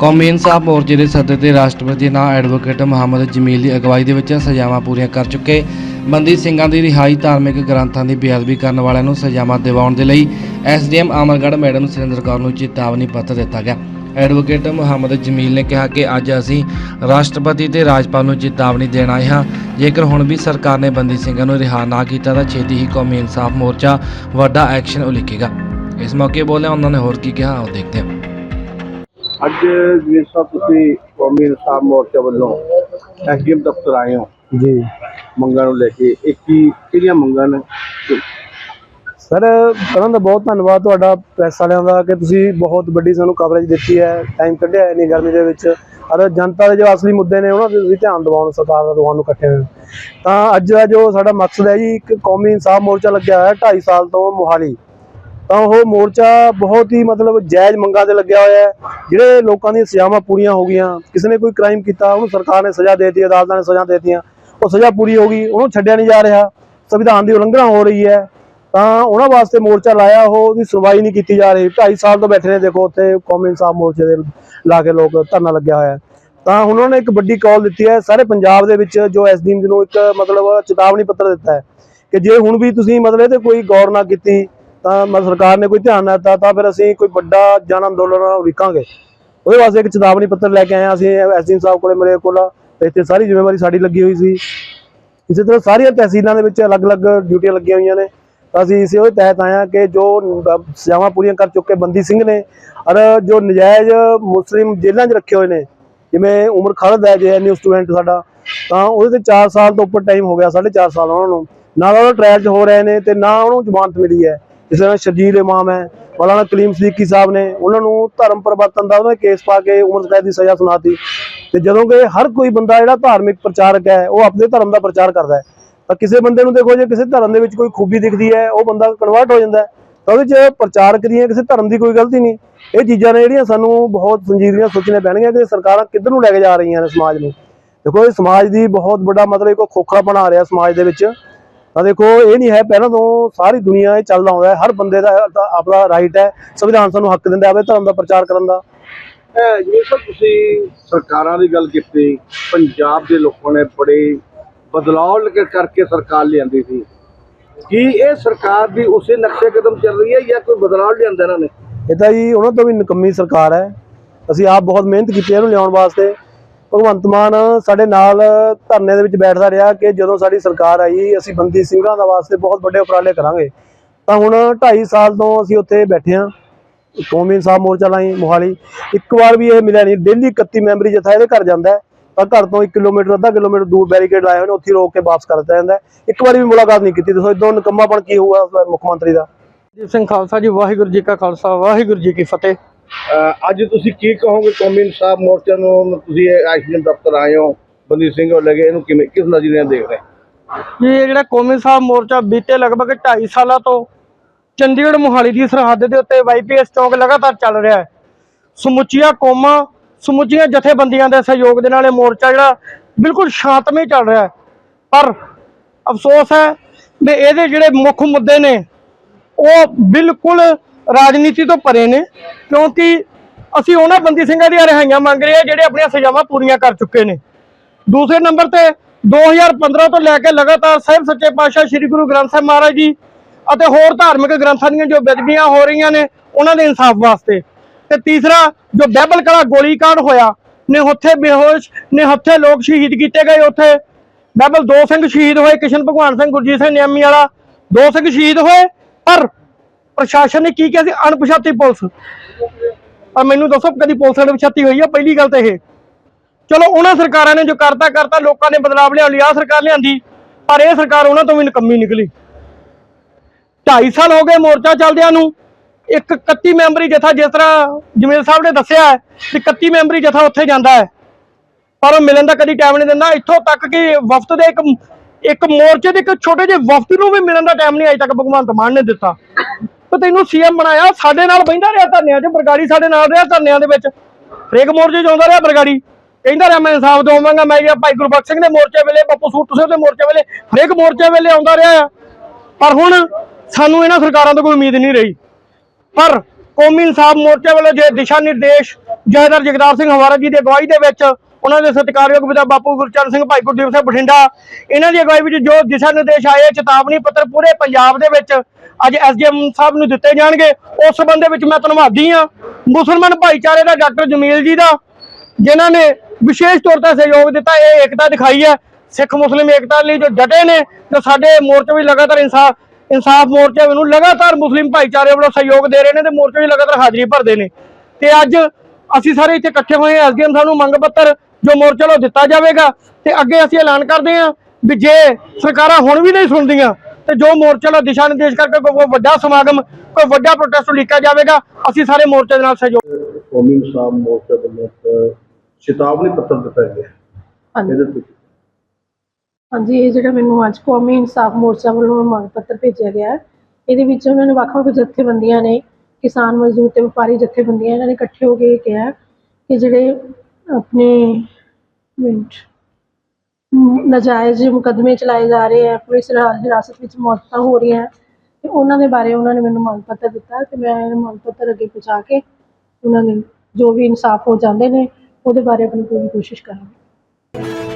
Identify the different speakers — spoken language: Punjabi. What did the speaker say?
Speaker 1: ਕੌਮੀ ਇਨਸਾਫ ਮੋਰਚੇ ਦੇ ਸੱਦੇ ਤੇ ਰਾਸ਼ਟਰਪਤੀ ਨਾਲ ਐਡਵੋਕੇਟ ਮੁਹੰਮਦ ਜਮੀਲ ਦੀ ਅਗਵਾਈ ਦੇ ਵਿੱਚ ਸਜ਼ਾਵਾਂ ਪੂਰੀਆਂ ਕਰ ਚੁੱਕੇ। ਬੰਦੀ ਸਿੰਘਾਂ ਦੀ ਰਿਹਾਈ ਧਾਰਮਿਕ ਗ੍ਰੰਥਾਂ ਦੀ ਬੇਅਦਬੀ ਕਰਨ ਵਾਲਿਆਂ ਨੂੰ ਸਜ਼ਾਵਾਂ ਦਿਵਾਉਣ ਦੇ ਲਈ ਐਸਡੀਐਮ ਅਮਰਗੜ੍ਹ ਮੈਡਮ ਸੁਰਿੰਦਰ ਕੌਰ ਨੂੰ ਚੇਤਾਵਨੀ ਪੱਤਰ ਦਿੱਤਾ ਗਿਆ। ਐਡਵੋਕੇਟ ਮੁਹੰਮਦ ਜਮੀਲ ਨੇ ਕਿਹਾ ਕਿ ਅੱਜ ਅਸੀਂ ਰਾਸ਼ਟਰਪਤੀ ਤੇ ਰਾਜਪਾਲ ਨੂੰ ਚੇਤਾਵਨੀ ਦੇਣ ਆਏ ਹਾਂ। ਜੇਕਰ ਹੁਣ ਵੀ ਸਰਕਾਰ ਨੇ ਬੰਦੀ ਸਿੰਘਾਂ ਨੂੰ ਰਿਹਾ ਨਾ ਕੀਤਾ ਤਾਂ ਛੇਤੀ ਹੀ ਕੌਮੀ ਇਨਸਾਫ ਮੋਰਚਾ ਵੱਡਾ ਐਕਸ਼ਨ ਉਲੀਕੇਗਾ। ਇਸ ਮੌਕੇ ਬੋਲਿਆ ਉਹਨਾਂ ਨੇ ਹੋਰ ਕੀ ਕਿਹਾ, ਆਓ ਦੇਖਦੇ ਹਾਂ।
Speaker 2: ਅੱਜ ਜਿਵੇਂ ਸਾਹਿਬ ਤੁਸੀਂ ਕੌਮੀ ਇਨਸਾਫ ਮੋਰਚਾ ਵੱਲੋਂ ਐਸਡੀਐਮ ਦਫ਼ਤਰ ਆਏ ਹੋ।
Speaker 3: ਜੀ।
Speaker 2: ਮੰਗਾਂ ਨੂੰ ਲੈ ਕੇ ਇੱਕ ਹੀ ਕਿਹੜੀਆਂ ਮੰਗਾਂ ਨੇ?
Speaker 3: ਸਰ ਪਹਿਲਾਂ ਤਾਂ ਬਹੁਤ ਧੰਨਵਾਦ ਤੁਹਾਡਾ ਪ੍ਰੈਸ ਵਾਲਿਆਂ ਦਾ ਕਿ ਤੁਸੀਂ ਬਹੁਤ ਵੱਡੀ ਸਾਨੂੰ ਕਵਰੇਜ ਦਿੱਤੀ ਹੈ ਟਾਈਮ ਕੱਢਿਆ ਇੰਨੀ ਗਰਮੀ ਦੇ ਵਿੱਚ। ਔਰ ਜਨਤਾ ਦੇ ਜੋ ਅਸਲੀ ਮੁੱਦੇ ਨੇ ਉਹਨਾਂ ਤੇ ਤੁਸੀਂ ਧਿਆਨ ਦਿਵਾਉਣ ਸਰਕਾਰ ਦਾ ਤੁਹਾਨੂੰ ਇਕੱਠੇ ਤਾਂ ਅੱਜ ਦਾ ਜੋ ਸਾਡਾ ਮਕਸਦ ਹੈ ਜੀ ਇੱਕ ਕੌਮੀ ਇਨਸਾਫ ਮੋਰਚਾ ਲੱਗਿਆ ਹੋਇਆ 2.5 ਸਾਲ ਤੋਂ ਮੋਹਾਲੀ। ਤਾਂ ਉਹ ਮੋਰਚਾ ਬਹੁਤ ਹੀ ਮਤਲਬ ਜਾਇਜ਼ ਮੰਗਾਂ ਤੇ ਲੱਗਿਆ ਹੋਇਆ ਹੈ। ਜਿਹੜੇ ਲੋਕਾਂ ਦੀਆਂ ਸਜ਼ਾਵਾਂ ਪੂਰੀਆਂ ਹੋ ਗਈਆਂ, ਕਿਸੇ ਨੇ ਕੋਈ ਕ੍ਰਾਈਮ ਕੀਤਾ, ਉਹਨੂੰ ਸਰਕਾਰ ਨੇ ਸਜ਼ਾ ਦੇਤੀ, ਅਦਾਲਤਾਂ ਨੇ ਸਜ਼ਾ ਦੇਤੀਆਂ, ਉਹ ਸਜ਼ਾ ਪੂਰੀ ਹੋ ਗਈ, ਉਹਨੂੰ ਛੱਡਿਆ ਨਹੀਂ ਜਾ ਰਿਹਾ। ਸੰਵਿਧਾਨ ਦੀ ਉਲੰਘਣਾ ਹੋ ਰਹੀ ਹੈ। ਤਾਂ ਉਹਨਾਂ ਵਾਸਤੇ ਮੋਰਚਾ ਲਾਇਆ, ਉਹ ਉਹਦੀ ਸੁਣਵਾਈ ਨਹੀਂ ਕੀਤੀ ਜਾ ਰਹੀ। 2.5 ਸਾਲ ਤੋਂ ਬੈਠੇ ਨੇ, ਦੇਖੋ ਉੱਥੇ ਕੌਮੀ ਇਨਸਾਫ ਮੋਰਚੇ ਦੇ ਲਾ ਕੇ ਲੋਕ ਧਰਨਾ ਲੱਗਿਆ ਹੋਇਆ ਤਾਂ ਹੁਣ ਉਹਨਾਂ ਨੇ ਇੱਕ ਵੱਡੀ ਕਾਲ ਦਿੱਤੀ ਹੈ, ਸਾਰੇ ਪੰਜਾਬ ਦੇ ਵਿੱਚ ਜੋ ਐਸਡੀਐਮ ਨੂੰ ਇੱਕ ਮਤਲਬ ਚੇਤਾਵਨੀ ਪੱਤਰ ਦਿੱਤਾ ਹੈ ਕਿ ਜੇ ਹੁਣ ਵੀ ਤੁਸੀਂ ਮਤਲਬ ਇਹਦੇ ਕੋਈ ਗੌਰ ਨਾ ਕੀਤੀ ਤਾਂ ਮਤਲਬ ਸਰਕਾਰ ਨੇ ਕੋਈ ਧਿਆਨ ਨਾ ਦਿੱਤਾ, ਤਾਂ ਫਿਰ ਅਸੀਂ ਕੋਈ ਵੱਡਾ ਜਨ ਅੰਦੋਲਨ ਉਲੀਕਾਂਗੇ ਉਹਦੇ ਵਾਸਤੇ ਇੱਕ ਚੇਤਾਵਨੀ ਪੱਤਰ ਲੈ ਕੇ ਆਏ ਹਾਂ ਅਸੀਂ ਐਸਡੀਐਮ ਸਾਹਿਬ ਕੋਲੇ, ਮੇਰੇ ਕੋਲ। ਤੇ ਇੱਥੇ ਸਾਰੀ ਜ਼ਿੰਮੇਵਾਰੀ ਸਾਡੀ ਲੱਗੀ ਹੋਈ ਸੀ। ਇਸੇ ਤਰ੍ਹਾਂ ਸਾਰੀਆਂ ਤਹਿਸੀਲਾਂ ਦੇ ਵਿੱਚ ਅਲੱਗ-ਅਲੱਗ ਡਿਊਟੀਆਂ ਲੱਗੀਆਂ ਹੋਈਆਂ ਨੇ। ਤਾਂ ਅਸੀਂ ਇਸੇ ਉਹਦੇ ਤਹਿਤ ਆਏ ਹਾਂ ਕਿ ਜੋ ਸਜ਼ਾਵਾਂ ਪੂਰੀਆਂ ਕਰ ਚੁੱਕੇ ਬੰਦੀ ਸਿੰਘ ਨੇ, ਔਰ ਜੋ ਨਜਾਇਜ਼ ਮੁਸਲਿਮ ਜੇਲ੍ਹਾਂ 'ਚ ਰੱਖੇ ਹੋਏ ਨੇ, ਜਿਵੇਂ ਉਮਰ ਖਾਲਦ ਹੈ, ਜੇ ਨਿਊ ਸਟੂਡੈਂਟ ਸਾਡਾ, ਤਾਂ ਉਹਦੇ ਤੇ 4 ਸਾਲ ਤੋਂ ਉੱਪਰ ਟਾਈਮ ਹੋ ਗਿਆ 4.5 ਸਾਲ ਉਹਨਾਂ ਨੂੰ। ਨਾ ਤਾਂ ਉਹ ਟ੍ਰਾਇਲ 'ਚ ਹੋ ਰਹੇ ਨੇ ਤੇ ਨਾ ਉਹਨੂੰ ਜ਼ਮਾਨਤ ਮਿਲੀ ਹੈ। ਜਿਸ ਤਰ੍ਹਾਂ ਸ਼ਰਜੀਲ ਇਮਾਮ ਹੈ, ਮੌਲਾਨਾ ਕਲੀਮ ਸਦੀਕੀ ਸਾਹਿਬ ਨੇ, ਉਹਨਾਂ ਨੂੰ ਧਰਮ ਪਰਿਵਰਤਨ ਦਾ ਉਹਨਾਂ ਕੇਸ ਪਾ ਕੇ ਉਮਰ ਕੈਦ ਦੀ ਸਜ਼ਾ ਸੁਣਾਤੀ। ਤੇ ਜਦੋਂ ਕਿ ਹਰ ਕੋਈ ਬੰਦਾ ਜਿਹੜਾ ਧਾਰਮਿਕ ਪ੍ਰਚਾਰਕ ਹੈ, ਉਹ ਆਪਣੇ ਧਰਮ ਦਾ ਪ੍ਰਚਾਰ ਕਰਦਾ ਹੈ। ਤਾਂ ਕਿਸੇ ਬੰਦੇ ਨੂੰ ਦੇਖੋ ਜੇ ਕਿਸੇ ਧਰਮ ਦੇ ਵਿੱਚ ਕੋਈ ਖੂਬੀ ਦਿਖਦੀ ਹੈ, ਉਹ ਬੰਦਾ ਕਨਵਰਟ ਹੋ ਜਾਂਦਾ ਤਾਂ ਉਹਦੇ 'ਚ ਪ੍ਰਚਾਰਕ ਦੀਆਂ ਕਿਸੇ ਧਰਮ ਦੀ ਕੋਈ ਗਲਤੀ ਨਹੀਂ। ਇਹ ਚੀਜ਼ਾਂ ਨੇ ਜਿਹੜੀਆਂ ਸਾਨੂੰ ਬਹੁਤ ਸੰਜੀਦਗੀਆਂ ਸੋਚਣੀਆਂ ਪੈਣਗੀਆਂ ਕਿ ਸਰਕਾਰਾਂ ਕਿੱਧਰ ਨੂੰ ਲੈ ਕੇ ਜਾ ਰਹੀਆਂ ਨੇ ਸਮਾਜ ਨੂੰ। ਦੇਖੋ ਇਹ ਸਮਾਜ ਦੀ ਬਹੁਤ ਵੱਡਾ ਮਤਲਬ ਇੱਕ ਖੋਖਲਾ ਬਣਾ ਰਿਹਾ ਸਮਾਜ ਦੇ ਵਿੱਚ। ਤਾਂ ਦੇਖੋ ਇਹ ਨਹੀਂ ਹੈ ਪਹਿਲਾਂ ਤੋਂ ਸਾਰੀ ਦੁਨੀਆ ਇਹ ਚੱਲਦਾ ਆਉਂਦਾ ਹੈ। ਹਰ ਬੰਦੇ ਦਾ ਆਪਣਾ ਰਾਈਟ ਹੈ। ਸੰਵਿਧਾਨ ਸਾਨੂੰ ਹੱਕ ਦਿੰਦਾ ਹੈ ਧਰਮ ਦਾ ਪ੍ਰਚਾਰ ਕਰਨ ਦਾ।
Speaker 2: ਜਿਵੇਂ ਤੁਸੀਂ ਸਰਕਾਰਾਂ ਦੀ ਗੱਲ ਕੀਤੀ ਪੰਜਾਬ ਦੇ ਲੋਕਾਂ ਨੇ ਬੜੇ ਬਦਲਾਅ ਕਰਕੇ ਸਰਕਾਰ ਲਿਆਂਦੀ ਸੀ। ਕੀ ਇਹ ਸਰਕਾਰ ਦੀ ਉਸੇ ਨਕਸ਼ੇ ਕਦਮ ਚੱਲ ਰਹੀ ਹੈ ਜਾਂ ਕੋਈ ਬਦਲਾਅ ਲਿਆਂਦਾ ਇਹਨਾਂ ਨੇ?
Speaker 3: ਇਹ ਤਾਂ ਜੀ ਉਹਨਾਂ ਤੋਂ ਵੀ ਨਿਕੰਮੀ ਸਰਕਾਰ ਹੈ। ਅਸੀਂ ਆਪ ਬਹੁਤ ਮਿਹਨਤ ਕੀਤੀ ਹੈ ਇਹਨੂੰ ਲਿਆਉਣ ਵਾਸਤੇ। ਭਗਵੰਤ ਮਾਨ ਸਾਡੇ ਨਾਲ ਧਰਨੇ ਦੇ ਵਿੱਚ ਬੈਠਦਾ ਰਿਹਾ ਕਿ ਜਦੋਂ ਸਾਡੀ ਸਰਕਾਰ ਆਈ, ਅਸੀਂ ਬੰਦੀ ਸਿੰਘਾਂ ਦਾ ਵਾਸਤੇ ਬਹੁਤ ਵੱਡੇ ਉਪਰਾਲੇ ਕਰਾਂਗੇ। ਤਾਂ ਹੁਣ 2.5 ਸਾਲ ਤੋਂ ਅਸੀਂ ਉੱਥੇ ਬੈਠੇ ਹਾਂ। ਕੌਮੀ ਇਨਸਾਫ ਮੋਰਚਾ ਲਾਈ ਮੋਹਾਲੀ। ਇੱਕ ਵਾਰ ਵੀ ਇਹ ਮਿਲਿਆ ਨਹੀਂ। ਡੇਲੀ 31 ਮੈਂਬਰੀ ਜਥਾ ਇਹਦੇ ਘਰ ਜਾਂਦਾ ਤਾਂ ਘਰ ਤੋਂ 1 ਕਿਲੋਮੀਟਰ, ਅੱਧਾ ਕਿਲੋਮੀਟਰ ਦੂਰ ਬੈਰੀਕੇਡ ਲਾਏ ਹੋਏ ਨੇ ਉੱਥੇ ਰੋਕ ਕੇ ਵਾਪਸ ਕਰ ਦਿੱਤਾ ਜਾਂਦਾ ਇੱਕ ਵਾਰੀ ਵੀ ਮੁਲਾਕਾਤ ਨਹੀਂ ਕੀਤੀ। ਦੱਸੋ ਇਦੋਂ ਨਿਕੰਮਾਪਣ ਕੀ ਹੋਊਗਾ ਮੁੱਖ ਮੰਤਰੀ ਦਾ।
Speaker 4: ਜੀ ਸਿੰਘ ਖਾਲਸਾ ਜੀ, ਵਾਹਿਗੁਰੂ ਜੀ ਕਾ ਖਾਲਸਾ, ਵਾਹਿਗੁਰੂ ਜੀ ਕੀ ਫਤਿਹ।
Speaker 2: ਅੱਜ ਤੁਸੀਂ ਕੀ ਕਹੋਗੇ ਕੌਮੀ ਇਨਸਾਫ ਮੋਰਚਾ ਨੂੰ? ਤੁਸੀਂ ਐਸਡੀਐਮ ਦਫ਼ਤਰ ਆਏ ਹੋ, ਬੰਦੀ ਸਿੰਘ ਹੋ ਲਗੇ ਇਹਨੂੰ ਕਿਵੇਂ, ਕਿਸ ਨਜ਼ਰੀਏ ਨਾਲ ਦੇਖ ਰਹੇ
Speaker 4: ਇਹ ਜਿਹੜਾ ਕੌਮੀ ਸਾਹਿਬ ਮੋਰਚਾ ਬੀਤੇ ਲਗਭਗ 2.5 ਸਾਲਾਂ ਤੋਂ ਚੰਡੀਗੜ੍ਹ ਮੁਹਾਲੀ ਦੀ ਸਰਹੱਦ ਦੇ ਉੱਤੇ ਵਾਈਪੀਐਸ ਚੌਕ ਲਗਾਤਾਰ ਚੱਲ ਰਿਹਾ ਹੈ। ਸਮੁੱਚੀਆਂ ਕੌਮਾਂ, ਸਮੁੱਚੀਆਂ ਜਥੇਬੰਦੀਆਂ ਦੇ ਸਹਿਯੋਗ ਦੇ ਨਾਲ ਇਹ ਮੋਰਚਾ ਜਿਹੜਾ ਬਿਲਕੁਲ ਸ਼ਾਂਤਮਈ ਚੱਲ ਰਿਹਾ ਹੈ। ਪਰ ਅਫਸੋਸ ਹੈ ਵੀ ਇਹਦੇ ਜਿਹੜੇ ਮੁੱਖ ਮੁੱਦੇ ਨੇ, ਉਹ ਬਿਲਕੁਲ ਰਾਜਨੀਤੀ ਤੋਂ ਪਰੇ ਨੇ, ਕਿਉਂਕਿ ਅਸੀਂ ਉਹਨਾਂ ਬੰਦੀ ਸਿੰਘਾਂ ਦੀਆਂ ਰਿਹਾਈਆਂ ਮੰਗ ਰਹੇ ਹਾਂ ਜਿਹੜੇ ਆਪਣੀਆਂ ਸਜ਼ਾਵਾਂ ਪੂਰੀਆਂ ਕਰ ਚੁੱਕੇ ਨੇ। ਦੂਸਰੇ ਨੰਬਰ ਤੇ 2015 ਤੋਂ ਲੈ ਕੇ ਲਗਾਤਾਰ ਸਾਹਿਬ ਸੱਚੇ ਪਾਤਸ਼ਾਹ ਸ੍ਰੀ ਗੁਰੂ ਗ੍ਰੰਥ ਸਾਹਿਬ ਮਹਾਰਾਜ ਜੀ ਅਤੇ ਹੋਰ ਧਾਰਮਿਕ ਗ੍ਰੰਥਾਂ ਦੀਆਂ ਜੋ ਬੇਦਬੀਆਂ ਹੋ ਰਹੀਆਂ ਨੇ, ਉਹਨਾਂ ਦੇ ਇਨਸਾਫ ਵਾਸਤੇ। ਤੇ ਤੀਸਰਾ, ਜੋ ਬਹਿਬਲ ਕਲਾ ਗੋਲੀਕਾਂਡ ਹੋਇਆ ਨਿਹੱਥੇ ਬੇਹੋਸ਼ ਨਿਹੱਥੇ ਲੋਕ ਸ਼ਹੀਦ ਕੀਤੇ ਗਏ ਉੱਥੇ। ਬਹਿਬਲ ਦੋ ਸਿੰਘ ਸ਼ਹੀਦ ਹੋਏ, ਕਿਸ਼ਨ ਭਗਵਾਨ ਸਿੰਘ ਗੁਰਜੀਤ ਸਿੰਘ ਨਿਆਮੀ ਵਾਲਾ ਦੋ ਸਿੰਘ ਸ਼ਹੀਦ ਹੋਏ, ਪਰ ਪ੍ਰਸ਼ਾਸਨ ਨੇ ਕੀ ਕਿਹਾ ਸੀ? ਅਣਪਛਾਤੀ ਪੁਲਿਸ। ਪਰ ਮੈਨੂੰ ਦੱਸੋ, ਕਦੀ ਪੁਲਿਸ ਅਣਪਛਾਤੀ ਹੋਈ ਆ? ਪਹਿਲੀ ਗੱਲ ਤਾਂ ਇਹ। ਚਲੋ, ਉਹਨਾਂ ਸਰਕਾਰਾਂ ਨੇ ਜੋ ਕਰਤਾ ਕਰਤਾ, ਲੋਕਾਂ ਨੇ ਬਦਲਾਵ ਲਿਆਉਣ ਲਈ ਆਹ ਸਰਕਾਰ ਲਿਆਂਦੀ, ਪਰ ਇਹ ਸਰਕਾਰ ਉਹਨਾਂ ਤੋਂ ਵੀ ਨਿਕੰਮੀ ਨਿਕਲੀ। 2.5 ਸਾਲ ਹੋ ਗਏ ਮੋਰਚਾ ਚੱਲਦਿਆਂ ਨੂੰ। ਇੱਕ 31 ਮੈਂਬਰੀ ਜਥਾ ਜਿਸ ਤਰ੍ਹਾਂ ਜਮੇਲ ਸਾਹਿਬ ਨੇ ਦੱਸਿਆ ਕਿ 31 ਮੈਂਬਰੀ ਜਥਾ ਉੱਥੇ ਜਾਂਦਾ ਹੈ। ਪਰ ਉਹ ਮਿਲਣ ਦਾ ਕਦੀ ਟਾਈਮ ਨਹੀਂ ਦਿੰਦਾ। ਇੱਥੋਂ ਤੱਕ ਕਿ ਵਫਦ ਦੇ ਇੱਕ ਇੱਕ ਮੋਰਚੇ ਦੇ ਇੱਕ ਛੋਟੇ ਜਿਹੇ ਵਫਦ ਨੂੰ ਵੀ ਮਿਲਣ ਦਾ ਟਾਈਮ ਨਹੀਂ ਅਜੇ ਤੱਕ ਭਗਵੰਤ ਮਾਨ ਨੇ ਦਿੱਤਾ। ਤੇ ਤੈਨੂੰ ਸੀਐਮ ਬਣਾਇਆ, ਸਾਡੇ ਨਾਲ ਬਹਿੰਦਾ ਰਿਹਾ ਧਰਨਿਆਂ 'ਚ, ਬਰਗਾੜੀ ਸਾਡੇ ਨਾਲ ਰਿਹਾ ਧਰਨਿਆਂ ਦੇ ਵਿੱਚ। ਹਰੇਕ ਮੋਰਚੇ 'ਚ ਆਉਂਦਾ ਰਿਹਾ ਬਰਗਾੜੀ। ਕਹਿੰਦਾ ਰਿਹਾ, ਮੈਂ ਇਨਸਾਫ ਦਵਾਂਗਾ, ਮੈਂ ਕਿਹਾ, ਭਾਈ ਗੁਰਬਖਸ਼ ਸਿੰਘ ਦੇ ਮੋਰਚੇ ਵੇਲੇ, ਬੱਪੂ ਸੂਟ ਸਿੰਘ ਦੇ ਮੋਰਚੇ ਵੇਲੇ, ਹਰੇਕ ਮੋਰਚੇ ਵੇਲੇ ਆਉਂਦਾ ਰਿਹਾ ਪਰ ਹੁਣ ਸਾਨੂੰ ਇਹਨਾਂ ਸਰਕਾਰਾਂ ਤੋਂ ਕੋਈ ਉਮੀਦ ਨਹੀਂ ਰਹੀ। ਪਰ ਕੌਮੀ ਇਨਸਾਫ ਮੋਰਚੇ ਵੱਲੋਂ ਜੇ ਦਿਸ਼ਾ ਨਿਰਦੇਸ਼ ਜਥੇਦਾਰ ਜਗਦਾਰ ਸਿੰਘ ਹਵਾਰਾ ਜੀ ਦੀ ਅਗਵਾਈ ਦੇ ਵਿੱਚ ਉਹਨਾਂ ਦੇ ਸਤਿਕਾਰਯੋਗ ਪਿਤਾ ਬਾਪੂ ਗੁਰਚਰਨ ਸਿੰਘ, ਭਾਈ ਗੁਰਦੀਪ ਸਿੰਘ ਬਠਿੰਡਾ, ਇਹਨਾਂ ਦੀ ਅਗਵਾਈ ਵਿੱਚ ਜੋ ਦਿਸ਼ਾ ਨਿਰਦੇਸ਼ ਆਏ ਚੇਤਾਵਨੀ ਪੱਤਰ ਪੂਰੇ ਪੰਜਾਬ ਦੇ ਵਿੱਚ ਅੱਜ ਐਸਡੀਐਮ ਸਾਹਿਬ ਨੂੰ ਦਿੱਤੇ ਜਾਣਗੇ। ਉਸ ਸੰਬੰਧ ਦੇ ਵਿੱਚ ਮੈਂ ਧੰਨਵਾਦੀ ਹਾਂ, ਮੁਸਲਮਾਨ ਭਾਈਚਾਰੇ ਦਾ ਡਾਕਟਰ ਜਮੀਲ ਜੀ ਦਾ, ਜਿਨ੍ਹਾਂ ਨੇ ਵਿਸ਼ੇਸ਼ ਤੌਰ ਤੇ ਸਹਿਯੋਗ ਦਿੱਤਾ, ਇਹ ਏਕਤਾ ਦਿਖਾਈ ਹੈ। ਸਿੱਖ ਮੁਸਲਿਮ ਏਕਤਾ ਲਈ ਜੋ ਡਟੇ ਨੇ ਤੇ ਸਾਡੇ ਮੋਰਚੇ ਵੀ ਲਗਾਤਾਰ ਇਨਸਾਫ ਇਨਸਾਫ ਮੋਰਚੇ ਨੂੰ ਲਗਾਤਾਰ ਮੁਸਲਿਮ ਭਾਈਚਾਰੇ ਵੱਲੋਂ ਸਹਿਯੋਗ ਦੇ ਰਹੇ ਨੇ ਤੇ ਮੋਰਚੇ ਵੀ ਲਗਾਤਾਰ ਹਾਜ਼ਰੀ ਭਰਦੇ ਨੇ। ਤੇ ਅੱਜ ਅਸੀਂ ਸਾਰੇ ਇੱਥੇ ਇਕੱਠੇ ਹੋਏ ਹਾਂ, ਐਸਡੀਐਮ ਸਾਹਿਬ ਨੂੰ ਮੰਗ ਪੱਤਰ ਜੋ ਮੋਰਚੇ ਵੱਲੋਂ ਦਿੱਤਾ ਜਾਵੇਗਾ ਤੇ ਅੱਗੇ ਅਸੀਂ ਐਲਾਨ ਕਰਦੇ ਹਾਂ ਵੀ ਜੇ ਸਰਕਾਰਾਂ ਹੁਣ ਵੀ ਨਹੀਂ ਸੁਣਦੀਆਂ ਤੇ ਜੋ ਮੋਰਚੇ ਵੱਲੋਂ ਦਿਸ਼ਾ ਨਿਰਦੇਸ਼ ਕਰਕੇ ਕੋਈ ਵੱਡਾ ਸਮਾਗਮ ਕੋਈ ਵੱਡਾ ਪ੍ਰੋਟੈਸਟ ਲਿਖਿਆ ਜਾਵੇਗਾ ਅਸੀਂ ਸਾਰੇ ਮੋਰਚੇ ਦੇ ਨਾਲ ਸਹਿਯੋਗ
Speaker 2: ਕੌਮੀ ਇਨਸਾਫ ਮੋਰਚਾ ਵੱਲੋਂ ਚੇਤਾਵਨੀ ਪੱਤਰ ਦਿੱਤਾ ਗਿਆ।
Speaker 5: ਹਾਂਜੀ। ਇਹ ਜਿਹੜਾ ਮੈਨੂੰ ਅੱਜ ਕੌਮੀ ਇਨਸਾਫ ਮੋਰਚਾ ਵੱਲੋਂ ਮੰਗ ਪੱਤਰ ਭੇਜਿਆ ਗਿਆ ਹੈ ਇਹਦੇ ਵਿੱਚ ਉਹਨਾਂ ਨੇ ਵੱਖ-ਵੱਖ ਜਥੇਬੰਦੀਆਂ ਨੇ ਕਿਸਾਨ ਮਜ਼ਦੂਰ ਤੇ ਵਪਾਰੀ ਜਥੇਬੰਦੀਆਂ ਇਹਨਾਂ ਨੇ ਇਕੱਠੇ ਹੋ ਕੇ ਕਿਹਾ ਕਿ ਜਿਹੜੇ ਆਪਣੇ ਮਿੰਟ ਮ, ਨਾਜਾਇਜ਼ ਮੁਕੱਦਮੇ ਚਲਾਏ ਜਾ ਰਹੇ ਆ ਪੁਲਿਸ ਹਿਰਾਸਤ ਵਿੱਚ ਮੌਤਾਂ ਹੋ ਰਹੀਆਂ ਤੇ ਉਹਨਾਂ ਦੇ ਬਾਰੇ ਉਹਨਾਂ ਨੇ ਮੈਨੂੰ ਮੰਗ ਪੱਤਰ ਦਿੱਤਾ ਤੇ ਮੈਂ ਇਹ ਮੰਗ ਪੱਤਰ ਅੱਗੇ ਪਹੁੰਚਾ ਕੇ ਉਹਨਾਂ ਨੇ ਜੋ ਵੀ ਇਨਸਾਫ ਹੋ ਜਾਂਦੇ ਨੇ ਉਹਦੇ ਬਾਰੇ ਆਪਣੀ ਪੂਰੀ ਕੋਸ਼ਿਸ਼ ਕਰਾਂਗੀ